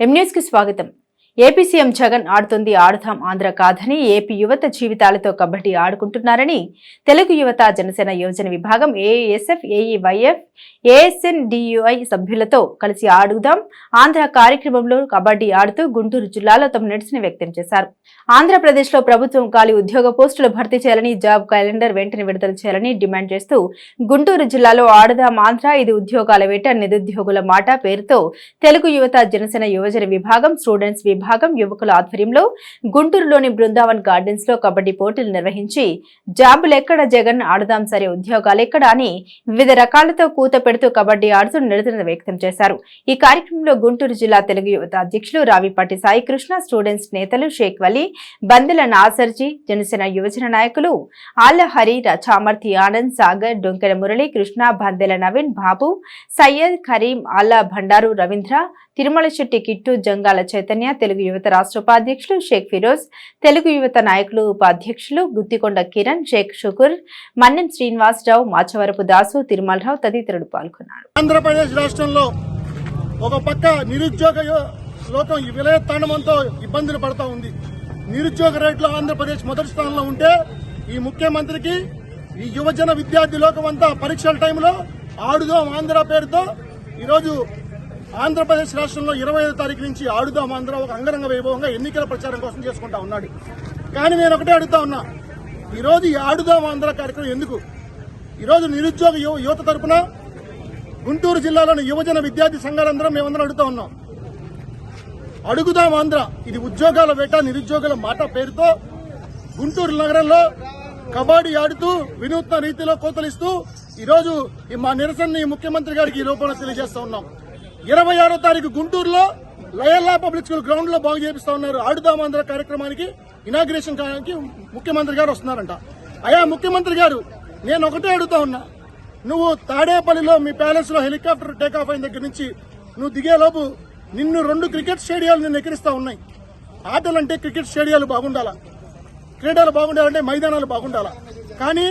ఎంన్యూస్కి స్వాగతం. AP CM Jagan ఆడుతుంది ఆడుతాం ఆంధ్ర కాదని ఏపీ యువత జీవితాలతో కబడ్డీ ఆడుకుంటున్నారని తెలుగు యువత జనసేన యోజన విభాగం ఏఎస్ఎఫ్ ఏఈవైఎఫ్ ఏఎస్ఎన్ డియుఐ సభ్యులతో కలిసి ఆడుదాం. ఆంధ్ర కార్యక్రమంలో కబడ్డీ ఆడుతూ గుంటూరు జిల్లాలో తమ నిరసన వ్యక్తం చేశారు. ఆంధ్రప్రదేశ్లో ప్రభుత్వం ఖాళీ ఉద్యోగ పోస్టులు భర్తీ చేయాలని జాబ్ క్యాలెండర్ వెంటనే విడుదల చేయాలని డిమాండ్ చేస్తూ గుంటూరు జిల్లాలో ఆడుదాం ఆంధ్ర ఇది ఉద్యోగాల వేట నిరుద్యోగుల మాట పేరుతో తెలుగు యువత జనసేన యువజన విభాగం స్టూడెంట్స్ విభాగం యువకుల ఆధ్వర్యంలో గుంటూరులోని బృందావన్ గార్డెన్స్లో కబడ్డీ పోటీలు నిర్వహించి జాబులెక్కడ జగన్ ఆడదాం సరే ఉద్యోగాలెక్కడ అని వివిధ రకాలతో కూత పెడుతూ కబడ్డీ ఆడుతూ నిరసన వ్యక్తం చేశారు. ఈ కార్యక్రమంలో గుంటూరు జిల్లా తెలుగు యువత అధ్యక్షులు రావిపాటి సాయి కృష్ణ స్టూడెంట్స్ నేతలు షేక్ వలీ బందెల నాసర్జీ జనసేన యువజన నాయకులు ఆళ్ళ హరి చామర్తి ఆనంద్ సాగర్ డొంకెల మురళి కృష్ణ బందెల నవీన్ బాబు సయ్యద్ కరీం ఆల్లా భండారు రవీంద్ర తిరుమల శెట్టి కిట్టు జంగాల చైతన్య తెలుగు యువత రాష్ట్ర ఉపాధ్యక్షులు షేక్ ఫిరోజ్ తెలుగు యువత నాయకులు ఉపాధ్యక్షులు గుత్తికొండ కిరణ్ షేక్ షుకుర్ మన్నెం శ్రీనివాసరావు మాచవరపు దాసు తిరుమలరావు తదితరులు పాల్గొన్నారు. ఆంధ్రప్రదేశ్ రాష్ట్రంలో ఒక పక్క నిరుద్యోగ లోకం ఈ విలయ తాండవంతో ఇబ్బందులు పడతా ఉంది. నిరుద్యోగ రేట్లో ఆంధ్రప్రదేశ్ మొదటి స్థానంలో ఉంటే ఈ ముఖ్యమంత్రికి ఈ యువజన విద్యార్థి లోకం అంతా పరీక్షల టైంలో ఆడుదాం ఆంధ్ర పేరుతో ఈరోజు ఆంధ్రప్రదేశ్ రాష్ట్రంలో ఇరవై ఐదో తారీఖు నుంచి ఆడుదాం ఆంధ్ర ఒక అంగరంగ వైభవంగా ఎన్నికల ప్రచారం కోసం చేసుకుంటా ఉన్నాడు. కానీ నేను ఒకటే అడుగుతా ఉన్నా ఈరోజు ఈ ఆడుదాం ఆంధ్ర కార్యక్రమం ఎందుకు? ఈరోజు నిరుద్యోగ యువ- యువత తరపున గుంటూరు జిల్లాలోని యువజన విద్యార్థి సంఘాలందరం మేమందరం అడుగుతా ఉన్నాం. అడుగుదాం ఆంధ్ర ఇది ఉద్యోగాల వేట నిరుద్యోగుల మాట పేరుతో గుంటూరు నగరంలో కబడ్డీ ఆడుతూ వినూత్న రీతిలో కోతలిస్తూ ఈరోజు ఈ మా నిరసనని ముఖ్యమంత్రి గారికి ఈ రూపంలో తెలియజేస్తా ఉన్నాం. ఇరవై ఆరో తారీఖు గుంటూరులో లయల్లా పబ్లిక్ స్కూల్ గ్రౌండ్లో బాగు చేపిస్తా ఉన్నారు ఆడుదాం కార్యక్రమానికి ఇనాగ్రేషన్ కావడానికి ముఖ్యమంత్రి గారు వస్తున్నారంట. అయా ముఖ్యమంత్రి గారు నేను ఒకటే అడుగుతా ఉన్నా. నువ్వు తాడేపల్లిలో మీ ప్యాలెస్లో హెలికాప్టర్ టేకాఫ్ అయిన దగ్గర నుంచి నువ్వు దిగేలోపు నిన్ను రెండు క్రికెట్ స్టేడియాలు నిన్ను ఎక్కిరిస్తా ఉన్నాయి. ఆటలు అంటే క్రికెట్ స్టేడియాలు బాగుండాలా? క్రీడలు బాగుండాలంటే మైదానాలు బాగుండాలా? కానీ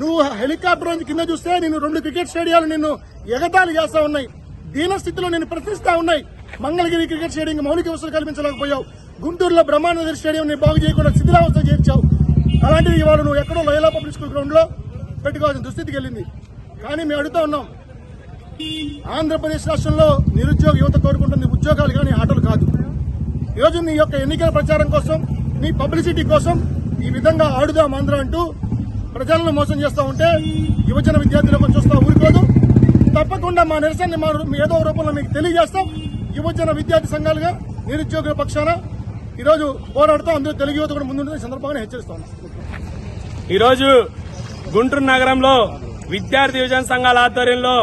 నువ్వు హెలికాప్టర్ కింద చూస్తే నిన్ను రెండు క్రికెట్ స్టేడియాలు నిన్ను ఎగతాళి చేస్తా ఉన్నాయి. దీనస్థితిలో స్థితిలో ప్రశ్నిస్తా ఉన్నాయి. మంగళగిరి క్రికెట్ స్టేడియం మౌలిక వసతులు కల్పించలేకపోయావు. గుంటూరులో బ్రహ్మానంద స్టేడియం ని బాగు చేయకుండా శిథిలావస్థ చేర్చావు. అలాంటిది ఇవాళ నువ్వు ఎక్కడో లయలా పబ్లిక్ స్కూల్ గ్రౌండ్లో పెట్టుకోవాల్సిన దుస్థితికి వెళ్ళింది. కానీ మేము అడుగుతా ఉన్నాం. ఆంధ్రప్రదేశ్ రాష్ట్రంలో నిరుద్యోగ యువత కోరుకుంటుంది ఉద్యోగాలు కానీ ఆటలు కాదు. ఈరోజు నీ యొక్క ఎన్నికల ప్రచారం కోసం నీ పబ్లిసిటీ కోసం ఈ విధంగా ఆడుదాం ఆంధ్ర అంటూ ప్రజలను మోసం చేస్తూ ఉంటే యువజన విద్యార్థులకు చూస్తా ఊరుకోదు. తప్పకుండా మా నిరసనని మా ఏదో రూపంలో మీకు తెలియజేస్తాం. యువజన విద్యార్థి సంఘాలుగా నిరుద్యోగుల పక్షాన ఈరోజు పోరాడుతూ అందరూ తెలుగు యువత కూడా ముందుంటుంది. సందర్భంగా హెచ్చరిస్తా. ఈరోజు గుంటూరు నగరంలో విద్యార్థి యువజన సంఘాల ఆధ్వర్యంలో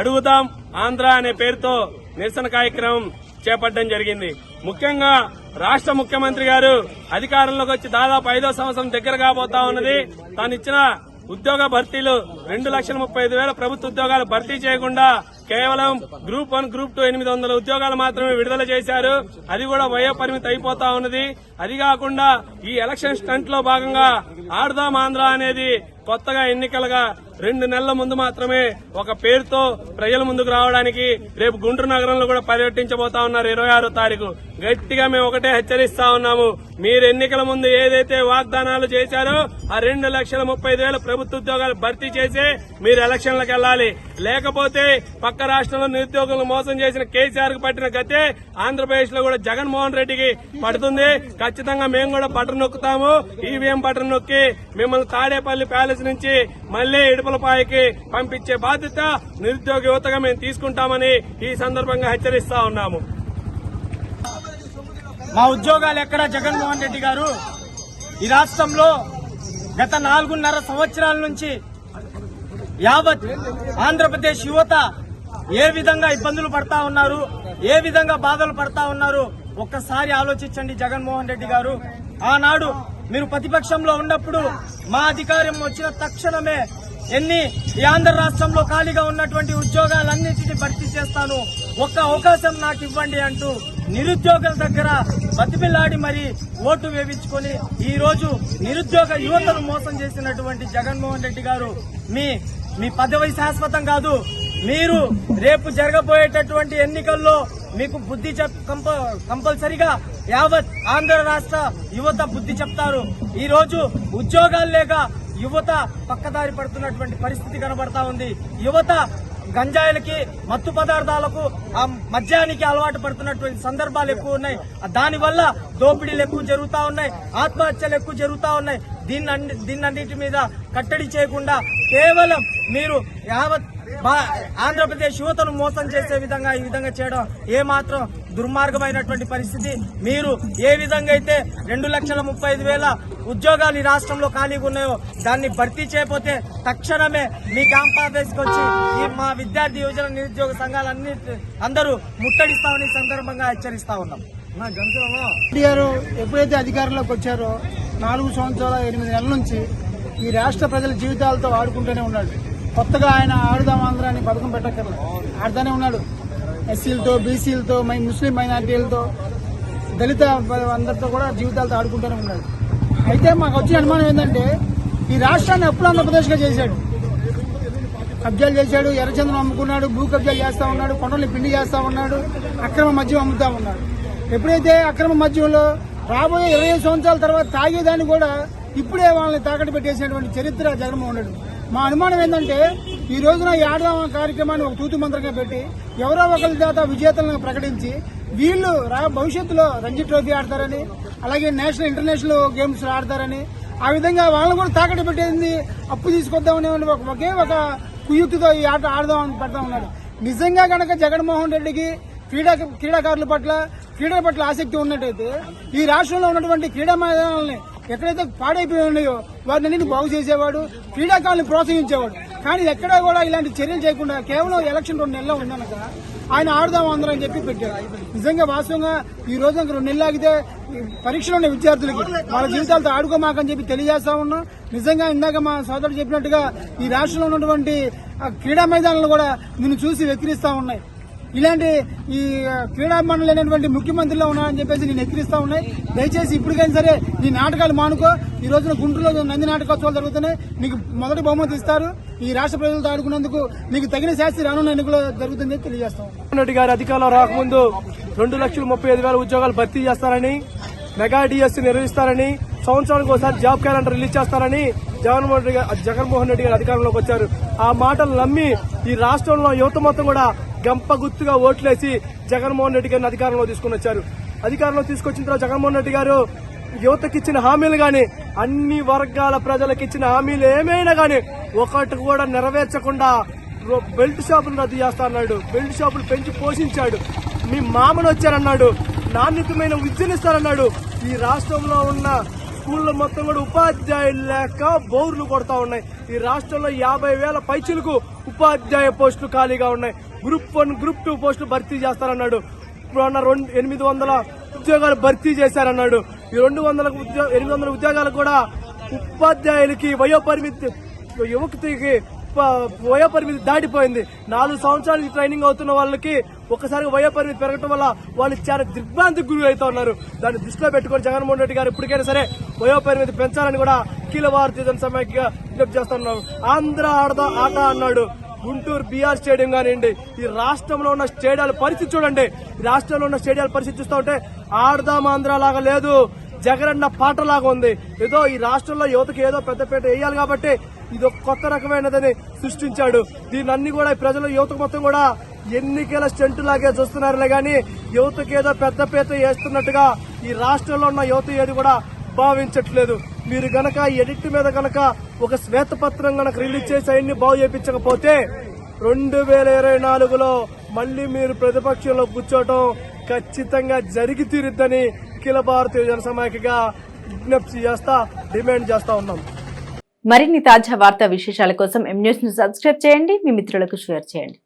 అడుగుదాం ఆంధ్ర అనే పేరుతో నిరసన కార్యక్రమం చేపట్టడం జరిగింది. ముఖ్యంగా రాష్ట్ర ముఖ్యమంత్రి గారు అధికారంలోకి వచ్చి దాదాపు ఐదో సంవత్సరం దగ్గర కాబోతా ఉన్నది. తాను ఇచ్చిన ఉద్యోగ భర్తీలు రెండు లక్షల ముప్పై ఐదు వేల ప్రభుత్వ ఉద్యోగాలు భర్తీ చేయకుండా కేవలం గ్రూప్ వన్ గ్రూప్ టూ ఎనిమిది వందల ఉద్యోగాలు మాత్రమే విడుదల చేశారు. అది కూడా వయో పరిమితి అయిపోతా ఉన్నది. అది కాకుండా ఈ ఎలక్షన్ స్టంట్లో భాగంగా ఆడదాం ఆంధ్ర అనేది కొత్తగా ఎన్నికలుగా రెండు నెలల ముందు మాత్రమే ఒక పేరుతో ప్రజల ముందుకు రావడానికి రేపు గుంటూరు నగరంలో కూడా పర్యటించబోతా ఉన్నారు ఇరవై ఆరో తారీఖు. గట్టిగా మేము ఒకటే హెచ్చరిస్తా ఉన్నాము. మీరు ఎన్నికల ముందు ఏదైతే వాగ్దానాలు చేశారో ఆ రెండు లక్షల ముప్పై వేల ప్రభుత్వ ఉద్యోగాలు భర్తీ చేసి మీరు ఎలక్షన్లకు వెళ్ళాలి. లేకపోతే పక్క రాష్ట్రంలో నిరుద్యోగులను మోసం చేసిన కేసీఆర్కు పట్టిన గతే ఆంధ్రప్రదేశ్లో కూడా జగన్మోహన్ రెడ్డికి పడుతుంది. ఖచ్చితంగా మేము కూడా బటన్ నొక్కుతాము. ఈవీఎం బటన్ నొక్కి మిమ్మల్ని తాడేపల్లి ప్యాలెస్ నుంచి మళ్ళీ ఇడుపులపాయకి పంపించే బాధ్యత నిరుద్యోగ యువతగా మేము తీసుకుంటామని ఈ సందర్భంగా హెచ్చరిస్తా ఉన్నాము. మా ఉద్యోగాలు ఎక్కడ? జగన్మోహన్ రెడ్డి గారు ఈ రాష్ట్రంలో గత నాలుగున్నర సంవత్సరాల నుంచి యావత్ ఆంధ్రప్రదేశ్ యువత ఏ విధంగా ఇబ్బందులు పడతా ఉన్నారు ఏ విధంగా బాధలు పడతా ఉన్నారు ఒక్కసారి ఆలోచించండి జగన్మోహన్ రెడ్డి గారు. ఆనాడు మీరు ప్రతిపక్షంలో ఉన్నప్పుడు మా అధికారం వచ్చిన తక్షణమే ఎన్ని ఈ ఆంధ్ర రాష్ట్రంలో ఖాళీగా ఉన్నటువంటి ఉద్యోగాలన్నింటినీ భర్తీ చేస్తాను. ఒక్క అవకాశం నాకు ఇవ్వండి అంటూ నిరుద్యోగుల దగ్గర బతిమిలాడి మరి ఓటు వేయించుకొని ఈ రోజు నిరుద్యోగ యువతను మోసం చేసినటువంటి జగన్మోహన్ రెడ్డి గారు మీ మీ పదవి శాశ్వతం కాదు. మీరు రేపు జరగబోయేటటువంటి ఎన్నికల్లో మీకు బుద్ధి చెప్ కంప- కంపల్సరిగా యావత్ ఆంధ్ర రాష్ట్ర యువత బుద్ధి చెప్తారు. ఈ రోజు ఉద్యోగాలు లేక యువత పక్కదారి పడుతున్నటువంటి పరిస్థితి కనబడతా ఉంది. యువత గంజాయిలకి మత్తు పదార్థాలకు ఆ మద్యానికి అలవాటు పడుతున్నటువంటి సందర్భాలు ఎక్కువ ఉన్నాయి. దానివల్ల దోపిడీలు ఎక్కువ జరుగుతా ఉన్నాయి. ఆత్మహత్యలు ఎక్కువ జరుగుతూ ఉన్నాయి. దీన్ని అన్ని- దీన్నన్నిటి మీద కట్టడి చేయకుండా కేవలం మీరు యావత్ ఆంధ్రప్రదేశ్ యువతను మోసం చేసే విధంగా ఈ విధంగా చేయడం ఏ మాత్రం దుర్మార్గమైనటువంటి పరిస్థితి. మీరు ఏ విధంగా అయితే రెండు లక్షల ముప్పై ఐదు వేల ఉద్యోగాలు ఈ రాష్ట్రంలో ఖాళీగా ఉన్నాయో దాన్ని భర్తీ చేయకపోతే తక్షణమే మీ క్యాంప్ ఆఫీస్కి వచ్చి ఈ మా విద్యార్థి యువజన నిరుద్యోగ సంఘాలన్నీ అందరూ ముట్టడిస్తామని సందర్భంగా హెచ్చరిస్తా ఉన్నాం. గారు ఎప్పుడైతే అధికారంలోకి వచ్చారో నాలుగు సంవత్సరాల ఎనిమిది నెలల నుంచి ఈ రాష్ట్ర ప్రజల జీవితాలతో ఆడుకుంటూనే ఉన్నాడు. కొత్తగా ఆయన ఆడుదాం ఆంధ్ర అని పథకం పెట్టక్కర్లేదు ఆడుతూనే ఉన్నాడు. ఎస్సీలతో బీసీలతో మై ముస్లిం మైనార్టీలతో దళిత అందరితో కూడా జీవితాలతో ఆడుకుంటూనే ఉన్నాడు. అయితే మాకు వచ్చిన అనుమానం ఏంటంటే ఈ రాష్ట్రాన్ని ఎప్పుడు ఆంధ్రప్రదేశ్గా చేశాడు? కబ్జాలు చేశాడు ఎర్రచంద్రం అమ్ముకున్నాడు భూ కబ్జాలు చేస్తూ ఉన్నాడు కొండల్ని పిండి చేస్తూ ఉన్నాడు అక్రమ మద్యం అమ్ముతా ఉన్నాడు. ఎప్పుడైతే అక్రమ మద్యంలో రాబోయే ఇరవై ఐదు సంవత్సరాల తర్వాత తాగేదాన్ని కూడా ఇప్పుడే వాళ్ళని తాకట్టు పెట్టేసినటువంటి చరిత్ర జగన్మోహన్ రెడ్డి. మా అనుమానం ఏంటంటే ఈ రోజున ఈ ఆడదాం కార్యక్రమాన్ని ఒక తూతు మంత్రంగా పెట్టి ఎవరో ఒకరి చేత విజేతలను ప్రకటించి వీళ్ళు రా భవిష్యత్తులో రంజీ ట్రోఫీ ఆడతారని అలాగే నేషనల్ ఇంటర్నేషనల్ గేమ్స్ ఆడతారని ఆ విధంగా వాళ్ళని కూడా తాకట్టు పెట్టేది అప్పు తీసుకొద్దామనే ఒక ఒకే ఒక కుయుక్తితో ఈ ఆట ఆడదామని పెడతా ఉన్నాడు నిజంగా కనుక జగన్మోహన్ రెడ్డికి క్రీడా క్రీడాకారుల పట్ల క్రీడల పట్ల ఆసక్తి ఉన్నట్టయితే ఈ రాష్ట్రంలో ఉన్నటువంటి క్రీడా మైదానాలని ఎక్కడైతే పాడైపోయి ఉన్నాయో వాటిని బాగు చేసేవాడు క్రీడాకారులను ప్రోత్సహించేవాడు. కానీ ఎక్కడా కూడా ఇలాంటి చర్యలు చేయకుండా కేవలం ఎలక్షన్ రెండు నెలలు ఉందనక ఆయన ఆడదాం అందరం అని చెప్పి పెట్టారు. నిజంగా వాస్తవంగా ఈ రోజు రెండు నెలలు ఆగితే పరీక్షలు ఉన్న విద్యార్థులకి వాళ్ళ జీవితాలతో ఆడుకోమాకని చెప్పి తెలియజేస్తా ఉన్నాం. నిజంగా ఇందాక మా సోదరుడు చెప్పినట్టుగా ఈ రాష్ట్రంలో ఉన్నటువంటి క్రీడా మైదానాలు కూడా నిన్ను చూసి వెక్కిరిస్తా ఉన్నాయి. ఇలాంటి ఈ క్రీడా మండలి అనేటువంటి ముఖ్యమంత్రిలో ఉన్నారని చెప్పేసి నేను ఎక్కిరిస్తా ఉన్నాయి. దయచేసి ఇప్పటికైనా సరే నీ నాటకాలు మానుకో. ఈ రోజున గుంటూరులో నంది నాటకోత్సవాలు జరుగుతున్నాయి. నీకు మొదటి బహుమతి ఇస్తారు. ఈ రాష్ట్ర ప్రజలతో ఆడుకున్నందుకు నీకు తగిన శాస్త్రి రానున్న ఎన్నికలు జరుగుతుందని తెలియజేస్తాం. జగన్మోహన్ రెడ్డి గారి అధికారంలో రాకముందు రెండు లక్షల ముప్పై ఐదు వేల ఉద్యోగాలు భర్తీ చేస్తారని మెగా డిఎస్సీ నిర్వహిస్తారని సంవత్సరానికి ఒకసారి జాబ్ క్యాలెండర్ రిలీజ్ చేస్తారని జగన్మోహన్ రెడ్డి గారు జగన్మోహన్ రెడ్డి గారు అధికారంలోకి వచ్చారు. ఆ మాటలు నమ్మి ఈ రాష్ట్రంలో యువత మొత్తం కూడా గంప గుర్తుగా ఓట్లేసి జగన్మోహన్ రెడ్డి గారిని అధికారంలో తీసుకుని వచ్చారు. అధికారంలో తీసుకొచ్చిన తర్వాత జగన్మోహన్ రెడ్డి గారు యువతకి ఇచ్చిన హామీలు కానీ అన్ని వర్గాల ప్రజలకు ఇచ్చిన హామీలు ఏమైనా కానీ ఒకటి కూడా నెరవేర్చకుండా రో- బెల్ట్ షాపులు రద్దు చేస్తా అన్నాడు బెల్ట్ షాపులు పెంచి పోషించాడు. మీ మామను వచ్చారన్నాడు. నాణ్యతమైన విద్యనిస్తారన్నాడు ఈ రాష్ట్రంలో ఉన్న స్కూల్లో మొత్తం కూడా ఉపాధ్యాయులు లేక బోర్లు కొడతా ఉన్నాయి. ఈ రాష్ట్రంలో యాభై వేల పైచులకు ఉపాధ్యాయ పోస్టులు ఖాళీగా ఉన్నాయి. గ్రూప్ వన్ గ్రూప్ టూ పోస్టులు భర్తీ చేస్తారన్నాడు. ఇప్పుడు అన్న రెండు ఎనిమిది వందల ఉద్యోగాలు భర్తీ చేశారన్నాడు. ఈ రెండు వందల ఉద్యో- ఎనిమిది వందల ఉద్యోగాలు కూడా ఉపాధ్యాయులకి వయోపరిమితి యువతికి వయోపరిమితి దాటిపోయింది. నాలుగు సంవత్సరాలు ట్రైనింగ్ అవుతున్న వాళ్ళకి ఒకసారి వయోపరిమితి పెరగటం వల్ల వాళ్ళు చాలా దిగ్భ్రాంతికి గురి అవుతా ఉన్నారు. దాన్ని దృష్టిలో పెట్టుకొని జగన్మోహన్ రెడ్డి గారు ఇప్పటికైనా సరే వయోపరిమితి పెంచాలని కూడా అఖిల భారతీయ జనసమైక్య విజ్ఞప్తి చేస్తున్నారు ఆంధ్ర ఆడదా ఆట అన్నాడు. గుంటూరు బీఆర్ స్టేడియం కానివ్వండి ఈ రాష్ట్రంలో ఉన్న స్టేడియాల పరిస్థితి చూడండి. ఈ రాష్ట్రంలో ఉన్న స్టేడియాల పరిస్థితి చూస్తూ ఉంటే ఆడదాం ఆంధ్ర లాగా లేదు జగనన్న పాటలాగా ఉంది. ఏదో ఈ రాష్ట్రంలో యువతకి ఏదో పెద్దపేట వేయాలి కాబట్టి ఇది ఒక కొత్త రకమైనదని సృష్టించాడు. దీన్ని అన్ని కూడా ప్రజలు యువత మొత్తం కూడా ఎన్నికల స్టెంట్ లాగే చూస్తున్నారులే గాని యువతకి ఏదో పెద్దపేట వేస్తున్నట్టుగా ఈ రాష్ట్రంలో ఉన్న యువత ఏది కూడా భావించట్లేదు. మీరు గనక ఎడిట్ మీద గనక ఒక శ్వేతపత్రం గనక రిలీజ్ చేసి అవన్నీ బాగు చేయించకపోతే రెండు వేల ఇరవై నాలుగులో మళ్ళీ మీరు ప్రతిపక్షంలో కూర్చోవటం ఖచ్చితంగా జరిగి తీరుద్దని అఖిల భారతీయ జనసమాఖ్యగా విజ్ఞప్తి చేస్తా డిమాండ్ చేస్తా ఉన్నాం. మరిన్ని తాజా వార్తా విశేషాల కోసం ఎం న్యూస్ను సబ్స్క్రైబ్ చేయండి మీ మిత్రులకు షేర్ చేయండి.